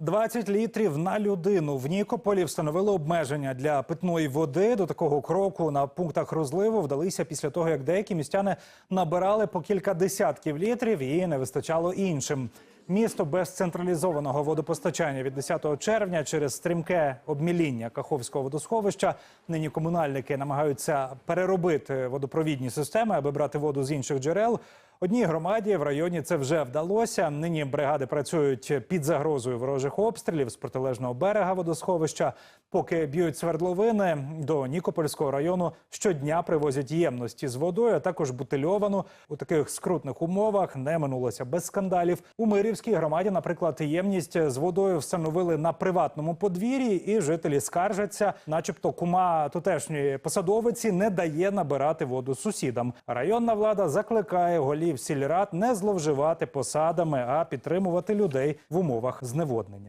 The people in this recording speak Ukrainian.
20 літрів на людину в Нікополі встановили обмеження для питної води. До такого кроку на пунктах розливу вдалися після того, як деякі містяни набирали по кілька десятків літрів і не вистачало іншим. Місто без централізованого водопостачання від 10 червня через стрімке обміління Каховського водосховища. Нині комунальники намагаються переробити водопровідні системи, аби брати воду з інших джерел. Одній громаді в районі це вже вдалося. Нині бригади працюють під загрозою ворожих обстрілів з протилежного берега водосховища. Поки б'ють свердловини до Нікопольського району щодня привозять ємності з водою, а також бутильовану. У таких скрутних умовах не минулося без скандалів. У Мирівській громаді, наприклад, ємність з водою встановили на приватному подвір'ї, і жителі скаржаться, начебто, кума тутешньої посадовиці не дає набирати воду сусідам. Районна влада закликає голів сільрад не зловживати посадами, а підтримувати людей в умовах зневоднення.